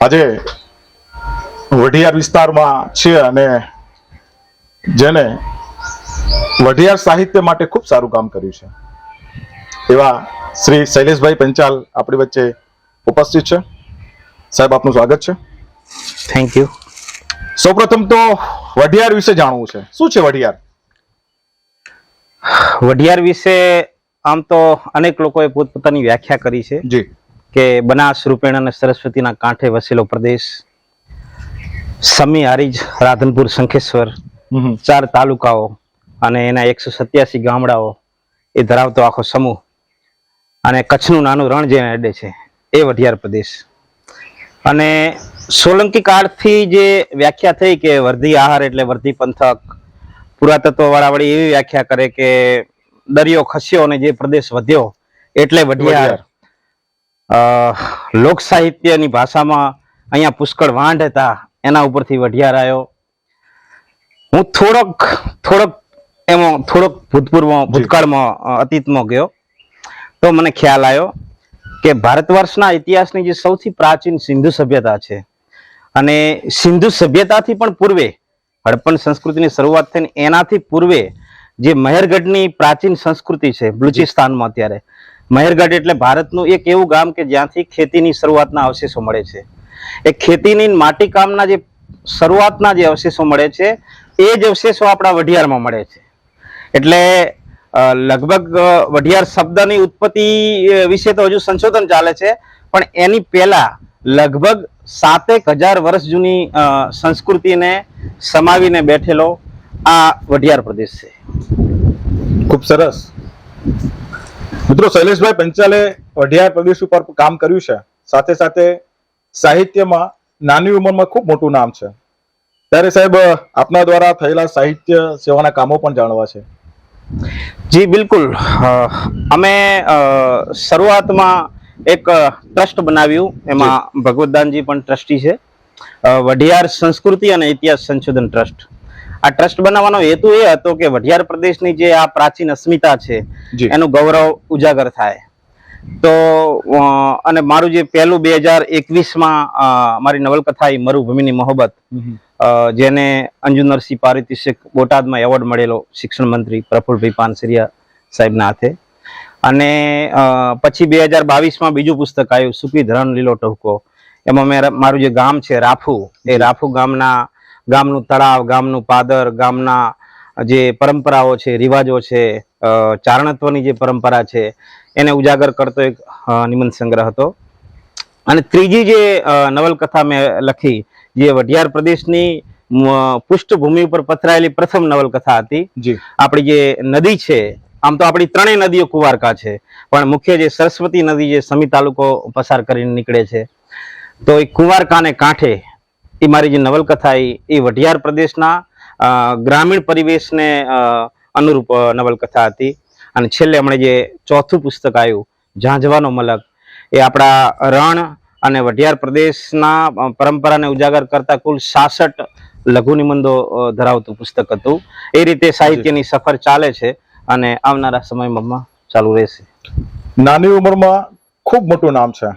આજે વઢિયાર વિસ્તારમાં છે અને જેને વઢિયાર સાહિત્ય માટે ખૂબ સારું કામ કર્યું છે. એવા શ્રી શૈલેષભાઈ પંચાલ આપણી વચ્ચે ઉપસ્થિત છે. સાહેબ આપનું સ્વાગત છે. થેન્ક યુ સૌપ્રથમ તો વઢિયાર વિશે જાણવું છે. શું છે વઢિયાર? વઢિયાર વિશે આમ તો અનેક લોકોએ પોતપોતાની વ્યાખ્યા કરી છે. જી. કે બનાસ રૂપેણ અને સરસ્વતીના કાંઠે વસેલો પ્રદેશ. સમી હારીજ રાધનપુર શંખેશ્વર ચાર તાલુકાઓ અને એના એકસો સત્યાસી ગામડાઓ એ ધરાવતો આખો સમૂહ અને કચ્છનું નાનું રણ જેને અડે છે એ વઢિયાર પ્રદેશ. અને સોલંકી કાળથી જે વ્યાખ્યા થઈ કે વર્ધી આહાર એટલે વર્ધી પંથક પુરાતત્વ વાળા વળી એવી વ્યાખ્યા કરે કે દરિયો ખસ્યો અને જે પ્રદેશ વધ્યો એટલે વઢિયાર. લોક સાહિત્યની ભાષામાં અહીંયા પુષ્કળ વાંઢ હતા એના ઉપરથી વઢિયાર આવ્યો. હું થોડોક થોડોક એમાં થોડોક ભૂતપૂર્વ ભૂતકાળમાં અતીતમાં ગયો. તો મને ખ્યાલ આવ્યો કે ભારત વર્ષના ઇતિહાસની જે સૌથી પ્રાચીન સિંધુ સભ્યતા છે અને સિંધુ સભ્યતાથી પણ પૂર્વે હડપણ સંસ્કૃતિની શરૂઆત થઈને એનાથી પૂર્વે જે મહેરગઢની પ્રાચીન સંસ્કૃતિ છે બલુચિસ્તાનમાં અત્યારે મહેરગઢ એટલે ભારતનું એક એવું ગામ કે જ્યાંથી ખેતીની શરૂઆતના અવશેષો મળે છે. એ ખેતીની માટીકામના જે શરૂઆતના જે અવશેષો મળે છે, એ જ અવશેષો આપણા વઢિયારમાં મળે છે. એટલે લગભગ વઢિયાર શબ્દની ઉત્પત્તિ વિશે તો હજુ સંશોધન ચાલે છે, પણ એની પહેલા લગભગ સાતેક હજાર વર્ષ જૂની સંસ્કૃતિને સમાવીને બેઠેલો આ વઢિયાર પ્રદેશ છે. ખૂબ સરસ. મિત્રો શૈલેષભાઈ પંચાલે અઢિયાર પ્રદેશ ઉપર કામ કર્યું છે. સાથે સાથે સાહિત્યમાં નાની ઉંમરમાં ખૂબ મોટું નામ છે. ત્યારે સાહેબ આપના દ્વારા થયેલા સાહિત્ય સેવાના કામો પણ જાણવા છે. જી બિલકુલ. અમે શરૂઆતમાં એક ટ્રસ્ટ બનાવ્યું. એમાં ભગવતદાનજી પણ ટ્રસ્ટી છે. વઢિયાર સંસ્કૃતિ અને ઇતિહાસ સંશોધન ટ્રસ્ટ. આ ટ્રસ્ટ બનાવવાનો હેતુ એ હતો કે વઢિયાર પ્રદેશની જે આ પ્રાચીન અસ્મિતા છે એનું ગૌરવ ઉજાગર થાય. તો અને મારું જે પહેલું બે હજાર એકવીસમાં મારી નવલકથા એ મરુભૂમિની મોહબ્બત જેને અંજુ નરસિંહ પારિતોષિક બોટાદમાં એવોર્ડ મળેલો શિક્ષણ મંત્રી પ્રફુલભાઈ પાનસરિયા સાહેબના હાથે. અને પછી બે હજાર બાવીસમાં બીજું પુસ્તક આવ્યું સુકી ધરણ લીલો ટહુકો. એમાં મેં મારું જે ગામ છે રાફુ એ રાફુ ગામના ગામનું તળાવ ગામનું પાદર ગામના જે પરંપરાઓ છે રિવાજો છે ચારણત્વની જે પરંપરા છે એને ઉજાગર કરતો એક નિબંધ સંગ્રહ હતો. અને ત્રીજી જે નવલકથા મેં લખી જે વઢિયાર પ્રદેશની પૃષ્ઠભૂમિ ઉપર પથરાયેલી પ્રથમ નવલકથા હતી. આપણી જે નદી છે આમ તો આપણી ત્રણેય નદીઓ કુવારકા છે પણ મુખ્ય જે સરસ્વતી નદી જે સમી તાલુકો પસાર કરીને નીકળે છે તો એ કુંવારકાને કાંઠે એ મારી જે નવલકથા એ વઢિયાર પ્રદેશના ગ્રામીણ પરિવેશને અનુરૂપ નવલકથા હતી. અને છેલ્લે હમણાં જે ચોથું પુસ્તક આવ્યું ઝાંઝવાનો મલક, એ આપણા રણ અને વઢિયાર પ્રદેશના પરંપરાને ઉજાગર કરતા કુલ સાસઠ લઘુ નિબંધો ધરાવતું પુસ્તક હતું. એ રીતે સાહિત્યની સફર ચાલે છે અને આવનારા સમયમાં ચાલુ રહેશે. નાની ઉંમરમાં ખૂબ મોટું નામ છે.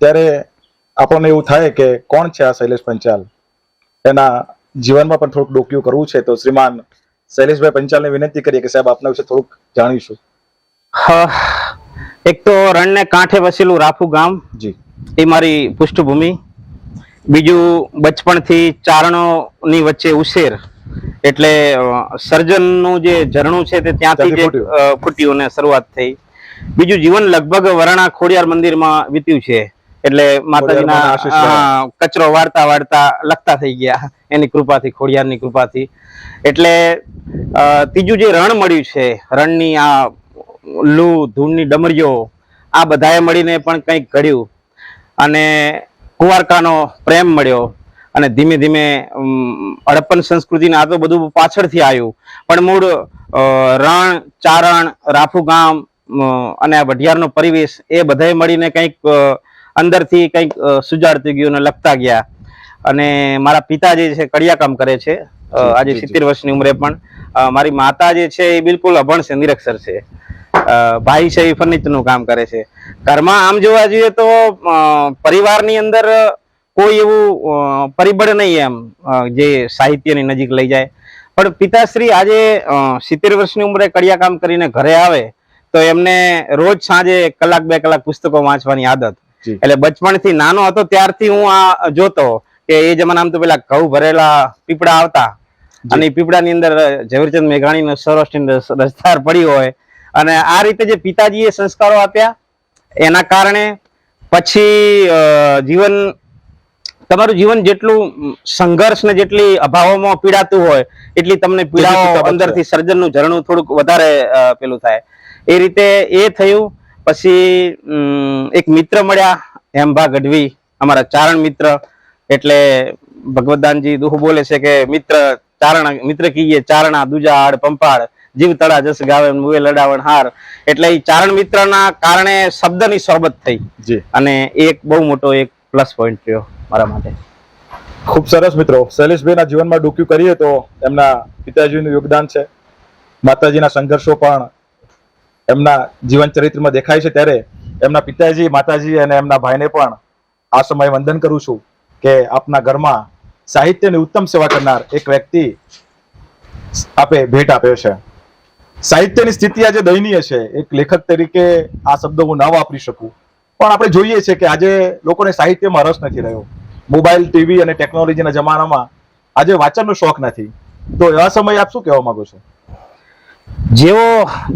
ત્યારે આપણને એવું થાય કે કોણ છે આ શૈલેષ પંચાલ? એના જીવનમાં પણ થોડુંક ડોક્યું કરવું છે તો શ્રીમાન શૈલેષભાઈ પંચાલને વિનંતી કરીએ કે સાહેબ આપના વિશે થોડુંક જાણીશું. એક તો રણને કાંઠે વસેલું રાફુ ગામ. જી. એ મારી પૃષ્ઠભૂમિ. બીજું બચપણથી ચારણોની વચ્ચે ઉછેર. એટલે સર્જનનું જે ઝરણું છે તે ત્યાંથી જે ફૂટ્યું. ને શરૂઆત થઈ. બીજું જીવન લગભગ વરણા ખોડિયાર મંદિરમાં વીત્યું છે. એટલે માતાજીના કચરો વાળતા વાળતા લખતા થઈ ગયા. એની કૃપાથી ખોડિયારની કૃપાથી. એટલે ત્રીજું જે રણ મળ્યું છે રણની આ લૂ ધૂળની ડમરીઓ આ બધાએ મળીને પણ કંઈક ઘડ્યું. અને કુંવારકાનો પ્રેમ મળ્યો. અને ધીમે ધીમે હડપ્પન સંસ્કૃતિને આ તો બધું પાછળથી આવ્યું. પણ મૂળ રણ ચારણ રાફુ ગામ અને આ વઢિયારનો પરિવેશ એ બધાએ મળીને કંઈક અંદરથી કંઈક સુજાડતી ગયું અને લખતા ગયા. અને મારા પિતા જે છે કડિયા કામ કરે છે. આજે સિત્તેર વર્ષની ઉંમરે પણ મારી માતા જે છે એ બિલકુલ અભણ છે નિરક્ષર છે. ભાઈ છે એ ફર્નિચરનું કામ કરે છે. ઘરમાં આમ જોવા જઈએ તો પરિવારની અંદર કોઈ એવું પરિબળ નહીં એમ જે સાહિત્યની નજીક લઈ જાય. પણ પિતાશ્રી આજે સિત્તેર વર્ષની ઉંમરે કડિયા કામ કરીને ઘરે આવે તો એમને રોજ સાંજે કલાક બે કલાક પુસ્તકો વાંચવાની આદત. એટલે બચપણથી નાનો હતો ત્યારથી હું આ જોતો કે એ જમાનામાં તો પેલા ઘઉં ભરેલા પીપળા આવતા. અને પીપળાની અંદર ઝવેરચંદ મેઘાણીનો સૌરાષ્ટ્રની રસ- રસધાર પડી હોય. અને આ રીતે જે પિતાજીએ સંસ્કારો આપ્યા એના કારણે પછી જીવન તમારું જીવન જેટલું સંઘર્ષ ને જેટલી અભાવોમાં પીડાતું હોય એટલી તમને પીડાઓ. અંદરથી સર્જનનું ઝરણું થોડુંક વધારે પેલું થાય. એ રીતે એ થયું. પછી એક મિત્ર મળ્યા હેમભા ગઢવી અમારા ચારણ મિત્ર. એટલે ભગવદાનજી દુઃખ બોલે છે કે મિત્ર ચારણ મિત્ર કહીએ ચારણા દુજા આડ પંપાળ જીવ તળા જસ ગાવે મુએ લડાવણ હાર. એટલે એ ચારણ મિત્રના કારણે શબ્દની સોબત થઈ. જી. અને એક બહુ મોટો એક પ્લસ પોઈન્ટ રહ્યો મારા માટે. ખૂબ સરસ મિત્રો. શૈલેષભાઈના જીવનમાં ડૂક્યું કરીએ તો એમના પિતાજીનું યોગદાન છે. માતાજીના સંઘર્ષો પણ એમના જીવન ચરિત્રમાં દેખાય છે ત્યારે એમના પિતાજી, માતાજી અને એમના ભાઈને પણ આ સમયે વંદન કરું છું કે આપના ઘરમાં સાહિત્યની ઉત્તમ સેવા કરનાર એક વ્યક્તિ આપે ભેટ આપ્યો છે. સાહિત્યની સ્થિતિ આજે દયનીય છે. એક લેખક તરીકે આ શબ્દો હું ના વાપરી શકું. પણ આપણે જોઈએ છે કે આજે લોકોને સાહિત્યમાં રસ નથી રહ્યો. મોબાઈલ, ટીવી અને ટેકનોલોજીના જમાનામાં આજે વાંચનનો શોખ નથી. તો એવા સમયે આપ શું કહેવા માંગો છો? જેવો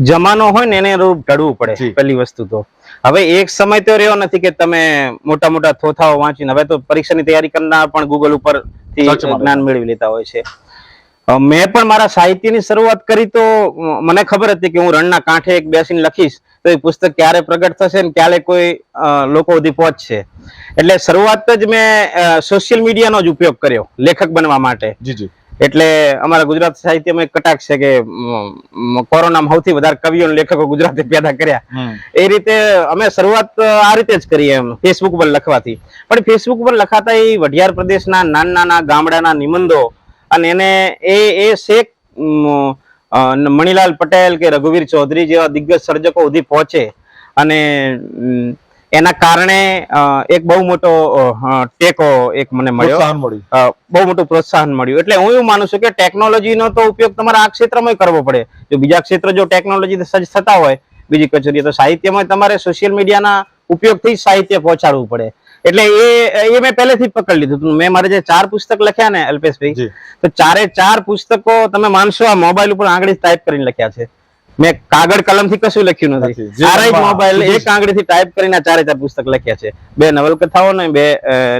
જમાનો હોય ને એને રૂપ ઢળવું પડે પહેલી વસ્તુ તો. હવે એક સમય તો રહ્યો નથી કે તમે મોટા મોટા થોથાઓ વાંચીને હવે તો પરીક્ષાની તૈયારી કરનાર પણ ગૂગલ ઉપર. જ્ઞાન મેળવી લેતા હોય છે. મેં પણ મારા સાહિત્યની શરૂઆત કરી તો મને ખબર હતી કે હું રણના કાંઠે એક બેસીને લખીશ તો એ પુસ્તક ક્યારે પ્રગટ થશે ને ક્યારે કોઈ લોકો સુધી પહોંચશે. એટલે શરૂઆત જ મેં સોશિયલ મીડિયાનો જ ઉપયોગ કર્યો લેખક બનવા માટે. જી જી. એટલે અમારા ગુજરાત સાહિત્યમાં એક કટાક્ષ છે કે કોરોનામાં સૌથી વધારે કવિઓ અને લેખકો ગુજરાતે પેદા કર્યા. એ રીતે અમે શરૂઆત આ રીતે જ કરીએ એમ ફેસબુક પર લખવાથી. પણ ફેસબુક પર લખાતા એ વઢિયાર પ્રદેશના નાના નાના ગામડાના નિબંધો અને એને એ એ શેખ મણિલાલ પટેલ કે રઘુવીર ચૌધરી જેવા દિગ્ગજ સર્જકો સુધી પહોંચે. અને એના કારણે એક બહુ મોટો ટેકો એક મને મળ્યો. બહુ મોટું પ્રોત્સાહન મળ્યું. એટલે હું એવું માનું છું કે ટેકનોલોજીનો તો ઉપયોગ તમારે આ ક્ષેત્રમાં કરવો પડે. જો બીજા ક્ષેત્ર જો ટેકનોલોજી સજ્જ થતા હોય બીજી કચેરીઓ તો સાહિત્યમાં તમારે સોશિયલ મીડિયાના ઉપયોગથી સાહિત્ય પહોંચાડવું પડે. એટલે એ એ મેં પહેલેથી પકડી લીધું હતું. મેં મારે જે ચાર પુસ્તક લખ્યા ને અલ્પેશભાઈ તો ચારે ચાર પુસ્તકો તમે માનશો આ મોબાઈલ ઉપર આંગળી ટાઈપ કરીને લખ્યા છે. મેં કાગળ કલમથી કશું લખ્યું નથી. મોબાઈલ એક આંગળી થી ટાઈપ કરીને ચારે ચાર પુસ્તક લખ્યા છે. બે નવલકથાઓ ને બે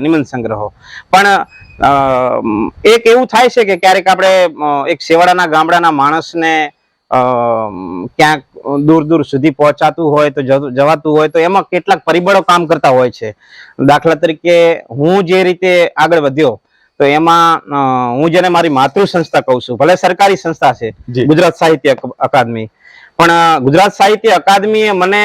નિબંધ સંગ્રહો. પણ એક એવું થાય છે કે ક્યારેક આપણે એક છેવાડાના ગામડાના માણસને ક્યાંક દૂર દૂર સુધી પહોંચાતું હોય તો જવાતું હોય તો એમાં કેટલાક પરિબળો કામ કરતા હોય છે. દાખલા તરીકે હું જે રીતે આગળ વધ્યો તો એમાં હું જેને મારી માતૃ સંસ્થા કહું છું ભલે સરકારી સંસ્થા છે ગુજરાત સાહિત્ય અકાદમી પણ ગુજરાત સાહિત્ય અકાદમીએ મને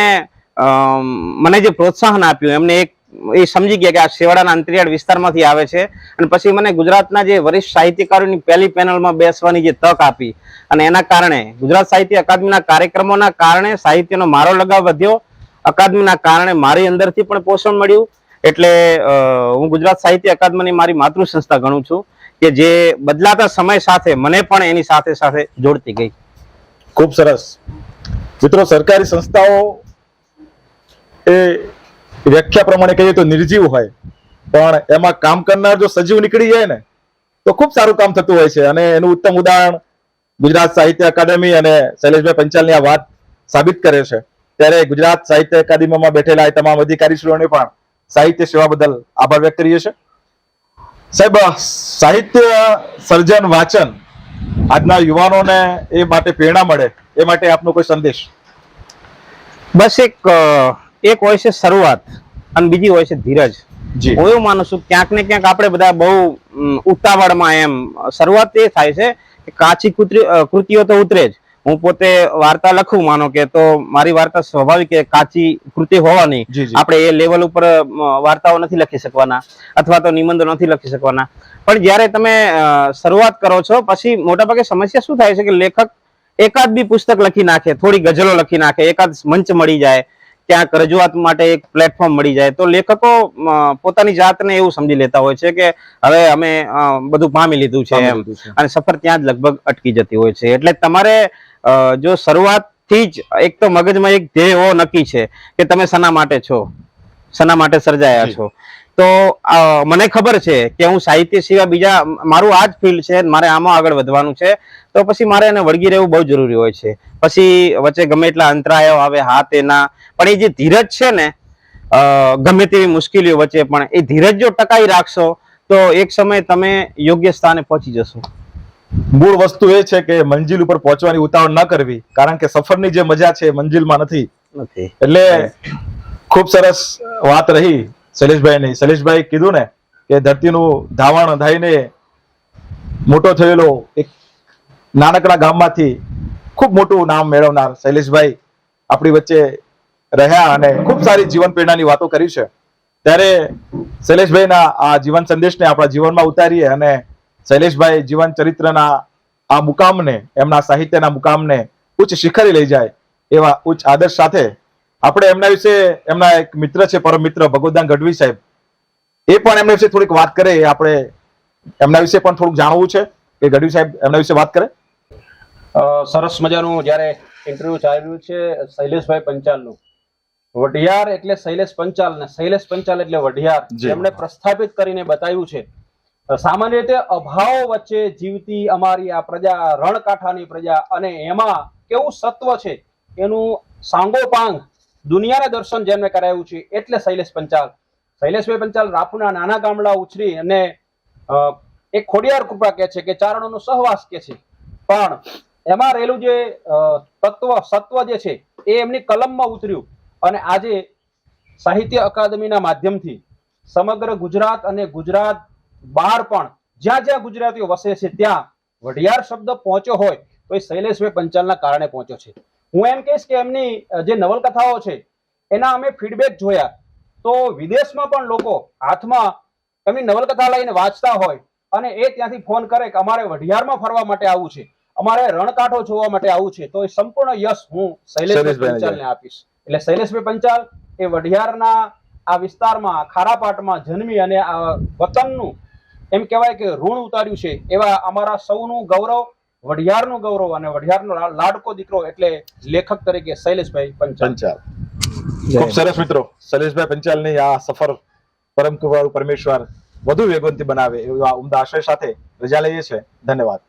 મને જે પ્રોત્સાહન આપ્યું, એમને એક, એ સમજી ગયા કે આ શેવાડાના અંતરિયાળ વિસ્તારમાંથી આવે છે. અને પછી મને ગુજરાતના જે વરિષ્ઠ સાહિત્યકારોની પહેલી પેનલમાં બેસવાની જે તક આપી. અને એના કારણે, ગુજરાત સાહિત્ય અકાદમીના કાર્યક્રમોના કારણે સાહિત્યનો મારો લગાવ વધ્યો. અકાદમીના કારણે મારી અંદરથી પણ પોષણ મળ્યું. એટલે હું ગુજરાત સાહિત્ય અકાદમીની મારી માતૃ સંસ્થા ગણું છું કે જે બદલાતા સમય સાથે મને પણ એની સાથે સાથે જોડતી ગઈ. ખૂબ સરસ. મિત્રો, સરકારી સંસ્થાઓ એ વ્યાખ્યા પ્રમાણે કહીએ તો નિર્જીવ હોય. પણ એમાં કામ કરનાર જો સજીવ નીકળી જાય ને, તો ખૂબ સારું કામ થતું હોય છે. અને એનું ઉત્તમ ઉદાહરણ ગુજરાત સાહિત્ય અકાદમી અને શૈલેષભાઈ પંચાલની આ વાત સાબિત કરે છે. ત્યારે ગુજરાત સાહિત્ય અકાદમીમાં બેઠેલા એ તમામ અધિકારીશ્રીઓને પણ સાહિત્ય સેવા બદલ આભાર વ્યક્ત કરીએ છીએ. સાહેબ સાહિત્ય સર્જન વાંચન આજના યુવાનોને એ માટે પ્રેરણા મળે એ માટે આપનો કોઈ સંદેશ? બસ એક એક હોય છે શરૂઆત અને બીજી હોય છે ધીરજ. હું એવું માનું છું ક્યાંક ને ક્યાંક આપણે બધા બહુ ઉતાવળમાં એમ શરૂઆત એ થાય છે કે કાચી કૃતિ કૃતિઓ તો ઉતરે જ. હું પોતે વાર્તા લખું માનો કે તો મારી વાર્તા સ્વાભાવિક કાચી કૃતિ હોવાની. આપણે એ લેવલ ઉપર વાર્તાઓ નથી લખી શકવાના અથવા તો નિબંધો નથી લખી શકવાના. પણ જ્યારે તમે શરૂઆત કરો છો પછી મોટાભાગે સમસ્યા શું થાય છે કે લેખક એકાદ બી પુસ્તક લખી નાખે થોડી ગઝલો લખી નાખે એકાદ મંચ મળી જાય ક્યાંક રજૂઆત માટે એક પ્લેટફોર્મ મળી જાય તો લેખકો પોતાની જાતને એવું સમજી લેતા હોય છે કે હવે અમે બધું પામી લીધું છે એમ. અને સફર ત્યાં જ લગભગ અટકી જતી હોય છે. એટલે તમારે જો શરૂઆતથી જ એક તો મગજમાં એક ધ્યેય નક્કી છે કે તમે શના માટે છો શના માટે સર્જાયા છો. તો મને ખબર છે કે હું સાહિત્ય સિવાય બીજા મારું આ જ ફિલ્ડ છે મારે આમાં આગળ વધવાનું છે. તો પછી મારે એને વળગી રહેવું બહુ જરૂરી હોય છે. પછી વચ્ચે ગમે એટલા અંતરાયો આવે હાથ એના. પણ એ જે ધીરજ છે ને ગમે તેવી મુશ્કેલીઓ વચ્ચે પણ એ ધીરજ જો ટકાઈ રાખશો તો એક સમય તમે યોગ્ય સ્થાને પહોંચી જશો. મૂળ વસ્તુ એ છે કે મંજિલ ઉપર પહોંચવાની ઉતાવળ ન કરવી કારણ કે સફરની જે મજા છે એ મંજિલમાં નથી. એટલે ખૂબ સરસ વાત રહી. શૈલેષભાઈની, શૈલેષભાઈ કીધું ને કે ધરતીનું ધાવણ થઈને મોટો થયેલો એક નાનકડા ગામમાંથી ખૂબ મોટું નામ મેળવનાર શૈલેષભાઈ આપણી વચ્ચે રહ્યા અને ખૂબ સારી જીવન પ્રેરણાની વાતો કરી છે. ત્યારે શૈલેષભાઈના આ જીવન સંદેશને આપણા જીવનમાં ઉતારીએ અને શૈલેષભાઈ જીવન ચરિત્રના આ મુકામને, એમના સાહિત્યના મુકામને ઉચ્ચ શિખરે લઈ જાય એવા ઉચ્ચ આદર્શ સાથે આપણે એમના વિશે એમના એક મિત્ર છે પરમ મિત્ર ભગવદાન ગઢવી સાહેબ એ પણ એમના વિશે થોડીક વાત કરે આપણે એમના વિશે પણ થોડુંક જાણવું છે કે ગઢવી સાહેબ એમના વિશે વાત કરે. સરસ મજાનું જ્યારે ઇન્ટરવ્યુ ચાલ્યું છે શૈલેષભાઈ પંચાલનું. વઢિયાર એટલે શૈલેષ પંચાલ ને શૈલેષ પંચાલ એટલે વઢિયાર એમણે પ્રસ્થાપિત કરીને બતાવ્યું છે. સામાન્ય રીતે અભાવ વચ્ચે જીવતી અમારી આ પ્રજા રણકાંઠાની પ્રજા અને એમાં કેવું સત્વ છે એનું સાંગોપાંગ દુનિયાના દર્શન જેમને કરાયું છે, એટલે શૈલેષ પંચાલ. શૈલેષભાઈ પંચાલ રાપુના નાના ગામડા ઉછરી અને એક ખોડિયાર કૃપા કે છે કે ચારણોનો સહવાસ કે છે. પણ એમાં રહેલું જે તત્વ, સત્વ જે છે, એ એમની કલમમાં ઉતર્યું. અને આજે સાહિત્ય અકાદમીના માધ્યમથી સમગ્ર ગુજરાત અને ગુજરાત બહાર પણ જ્યાં જ્યાં ગુજરાતીઓ વસે છે, ત્યાં વઢિયાર શબ્દ પહોંચ્યો હોય તો એ શૈલેષભાઈ પંચાલના કારણે પહોંચ્યો છે. હું એમ કહીશ કે એમની જે નવલકથાઓ છે એના અમે ફીડબેક જોયા. તો વિદેશમાં પણ લોકો હાથમાં એમની નવલકથા લઈને વાંચતા હોય અને એ ત્યાંથી ફોન કરે કે અમારે વઢિયારમાં ફરવા માટે આવવું છે અમારે રણકાંઠો જોવા માટે આવવું છે તો એ સંપૂર્ણ યશ હું શૈલેષભાઈ પંચાલને આપીશ. એટલે શૈલેષભાઈ પંચાલ એ વઢિયારના આ વિસ્તારમાં ખારાપાટમાં જન્મી અને આ વતનનું એમ કહેવાય કે ઋણ ઉતાર્યું છે એવા અમારા સૌનું ગૌરવ વઢિયારનું ગૌરવ અને વઢિયારનો નો લાડકો દીકરો એટલે લેખક તરીકે શૈલેષભાઈ પંચાલ. પંચાલ. ખૂબ સરસ મિત્રો શૈલેષભાઈ પંચાલની આ સફર પરમ કૃપાળુ પરમેશ્વર વધુ વેગવંતી બનાવે એવા ઉમદા આશય સાથે રજા લઈએ છે ધન્યવાદ.